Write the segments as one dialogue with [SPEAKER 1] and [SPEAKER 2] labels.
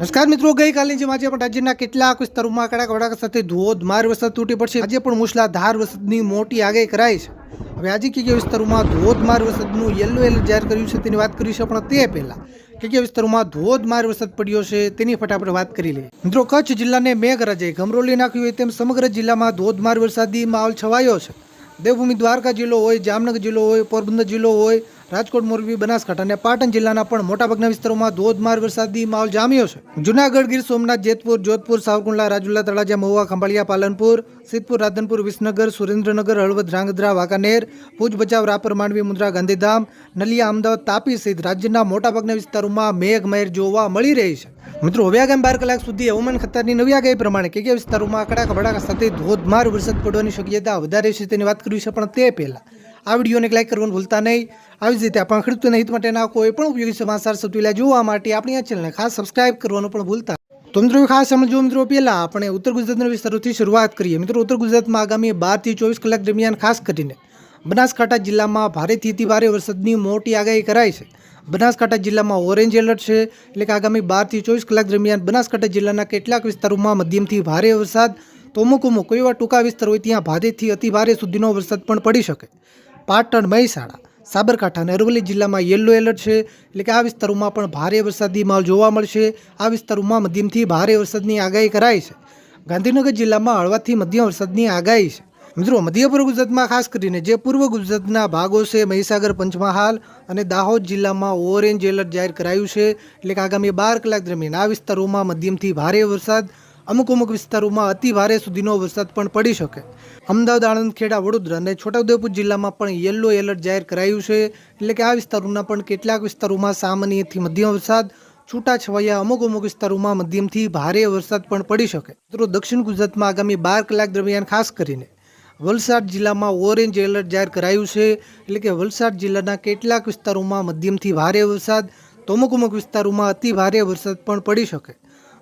[SPEAKER 1] નમસ્કાર મિત્રો, ગઈકાલની જેમ આજે પણ રાજ્યના કેટલાક વિસ્તારોમાં કડાકા વડાક સાથે ધોધમાર વરસાદ તૂટી પડશે. આજે પણ મુશળધાર વરસાદની મોટી આગાહી કરાઈ છે. હવે આજે કે કયા વિસ્તારોમાં ધોધમાર વરસાદનું યલો એલર્ટ જાહેર કર્યું છે તેની વાત કરીશું પણ તે પહેલાં કે કયા વિસ્તારોમાં ધોધમાર વરસાદ પડ્યો છે તેની ફટાફટ વાત કરી લઈએ. મિત્રો, કચ્છ જિલ્લાને મેઘરાજાએ ગમરોલી નાખ્યું હોય તેમ સમગ્ર જિલ્લામાં ધોધમાર વરસાદી માહોલ છવાયો છે. દેવભૂમિ દ્વારકા જિલ્લો હોય, જામનગર જિલ્લો હોય, પોરબંદર જિલ્લો હોય રાજકોટ, મોરબી, બનાસકાંઠા અને પાટણ જિલ્લાના પણ મોટાભાગના વિસ્તારોમાં ધોધમાર વરસાદી માહોલ જામ્યો છે. જુનાગઢ, ગીર સોમનાથ, જેતપુર, જોધપુર, સાવરકુંડલા, રાજુલા તળાજા, મહુવા, ખંભાળિયા, પાલનપુર, સિદ્ધપુર, રાધનપુર, વિસનગર, સુરેન્દ્રનગર, હળવદ ધ્રાંગધ્રા વાંકાનેર, ભુજ, ભચાઉ, રાપર, માંડવી, મુન્દ્રા, ગાંધીધામ, નલિયા, અમદાવાદ, તાપી સહિત રાજ્યના મોટાભાગના વિસ્તારોમાં મેઘમહેર જોવા મળી રહી છે. મિત્રો, હવે આગામી બાર કલાક સુધી હવામાન ખાતાની નવી આગાહી પ્રમાણે કે કયા વિસ્તારોમાં કડાકા ભડાકા સાથે ધોધમાર વરસાદ પડવાની શક્યતા વધારે છે તેની વાત કરવી છે પણ તે પહેલા. આ વિડીયોને લાઈક કરવાનું ભૂલતા નહીં. આવી જ રીતે આપણા ખેડૂતોના હિત માટેના કોઈ પણ ઉપયોગી સમાચાર સૌથી જોવા માટે આપણી આ ચેનલને ખાસ સબસ્ક્રાઇબ કરવાનું પણ ભૂલતા. તો મિત્રો, ખાસ સમજો મિત્રો, પહેલાં આપણે ઉત્તર ગુજરાતના વિસ્તારોથી શરૂઆત કરીએ. મિત્રો, ઉત્તર ગુજરાતમાં આગામી બારથી ચોવીસ કલાક દરમિયાન ખાસ કરીને બનાસકાંઠા જિલ્લામાં ભારેથી અતિ ભારે વરસાદની મોટી આગાહી કરાઈ છે. બનાસકાંઠા જિલ્લામાં ઓરેન્જ એલર્ટ છે. એટલે કે આગામી બારથી ચોવીસ કલાક દરમિયાન બનાસકાંઠા જિલ્લાના કેટલાક વિસ્તારોમાં મધ્યમથી ભારે વરસાદ. તો અમુક અમુક એવા ટૂંકા વિસ્તાર હોય ત્યાં ભારેથી અતિ ભારે સુધીનો વરસાદ પણ પડી શકે. પાટણ મહેસાણા, સાબરકાંઠા અને અરવલ્લી જિલ્લામાં યલો એલર્ટ છે. એટલે કે આ વિસ્તારોમાં પણ ભારે વરસાદી માહોલ જોવા મળશે. આ વિસ્તારોમાં મધ્યમથી ભારે વરસાદની આગાહી કરાઈ છે. ગાંધીનગર જિલ્લામાં હળવાથી મધ્યમ વરસાદની આગાહી છે. મિત્રો મધ્ય પૂર્વ ગુજરાતમાં ખાસ કરીને જે પૂર્વ ગુજરાતના ભાગો છે, મહીસાગર, પંચમહાલ અને દાહોદ જિલ્લામાં ઓરેન્જ એલર્ટ જાહેર કરાયું છે. એટલે કે આગામી બાર કલાક દરમિયાન આ વિસ્તારોમાં મધ્યમથી ભારે વરસાદ અમુક અમુક વિસ્તારોમાં અતિ ભારે સુધીનો વરસાદ પણ પડી શકે. અમદાવાદ, આણંદ, ખેડા, વડોદરા અને છોટાઉદેપુર જિલ્લામાં પણ યલો એલર્ટ જાહેર કરાયું છે. એટલે કે આ વિસ્તારોના પણ કેટલાક વિસ્તારોમાં સામાન્યથી મધ્યમ વરસાદ, છૂટાછવાયા અમુક અમુક વિસ્તારોમાં મધ્યમથી ભારે વરસાદ પણ પડી શકે. મિત્રો, દક્ષિણ ગુજરાતમાં આગામી બાર કલાક દરમિયાન ખાસ કરીને વલસાડ જિલ્લામાં ઓરેન્જ એલર્ટ જાહેર કરાયું છે. એટલે કે વલસાડ જિલ્લાના કેટલાક વિસ્તારોમાં મધ્યમથી ભારે વરસાદ, તો અમુક અમુક વિસ્તારોમાં અતિ ભારે વરસાદ પણ પડી શકે.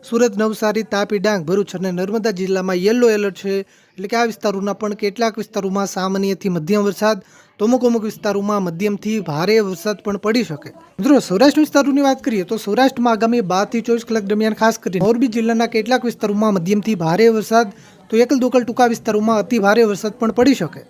[SPEAKER 1] સુરત, નવસારી, તાપી, ડાંગ, ભરૂચ અને નર્મદા જિલ્લામાં યલો એલર્ટ છે. એટલે કે આ વિસ્તારોના પણ કેટલાક વિસ્તારોમાં સામાન્યથી મધ્યમ વરસાદ, તો અમુક અમુક વિસ્તારોમાં મધ્યમથી ભારે વરસાદ પણ પડી શકે. મિત્રો, સૌરાષ્ટ્ર વિસ્તારોની વાત કરીએ તો સૌરાષ્ટ્રમાં આગામી બારથી ચોવીસ કલાક દરમિયાન ખાસ કરીને મોરબી જિલ્લાના કેટલાક વિસ્તારોમાં મધ્યમથી ભારે વરસાદ, તો એકલ દોકલ ટૂંકા વિસ્તારોમાં અતિ ભારે વરસાદ પણ પડી શકે.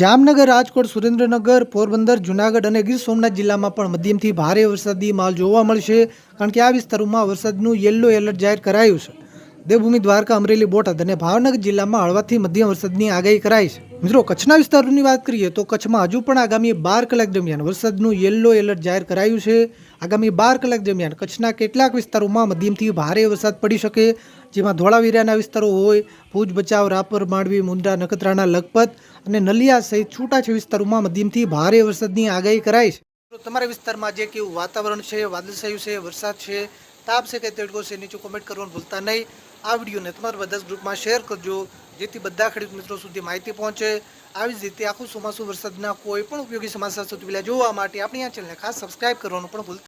[SPEAKER 1] જામનગર, રાજકોટ, સુરેન્દ્રનગર, પોરબંદર, જુનાગઢ અને ગીર સોમનાથ જિલ્લામાં પણ મધ્યમથી ભારે વરસાદી માલ જોવા મળશે, કારણ કે આ વિસ્તારોમાં વરસાદનું યલો એલર્ટ જાહેર કરાયું છે. દેવભૂમિ દ્વારકા અમરેલી બોટાદ અને ભાવનગર જિલ્લામાં હળવાથી મધ્યમ વરસાદની આગાહી કરાઈ છે. મિત્રો, કચ્છના વિસ્તારોની વાત કરીએ તો કચ્છમાં હજુ પણ આગામી બાર કલાક દરમિયાન વરસાદનું યલો એલર્ટ જાહેર કરાયું છે. આગામી બાર કલાક દરમિયાન કચ્છના કેટલાક વિસ્તારોમાં મધ્યમથી ભારે વરસાદ પડી શકે, જેમાં ધોળાવીરાના વિસ્તારો હોય, ભુજ બચાવ રાપર, માંડવી, મુંદ્રા, નખત્રાણા, લખપત અને નલિયા સહિત છૂટાછવાયા વિસ્તારોમાં મધ્યમથી ભારે વરસાદની આગાહી કરાઈ છે. તમારા વિસ્તારમાં જે કેવું વાતાવરણ છે, વાદળછાયું છે, વરસાદ છે તાપ છે કે તેડકો છે, નીચે કોમેન્ટ કરવાનું ભૂલતા નહીં. આ વિડીયોને તમારા બધા જ ગ્રુપમાં શેર કરજો, જેથી બધા ખેડૂત મિત્રો સુધી માહિતી પહોંચે. આવી જ રીતે આખું ચોમાસું વરસાદના કોઈ પણ ઉપયોગી સમાચાર સુધી પહેલાં જોવા માટે આપણી આ ચેનલને ખાસ સબસ્ક્રાઇબ કરવાનું પણ ભૂલતા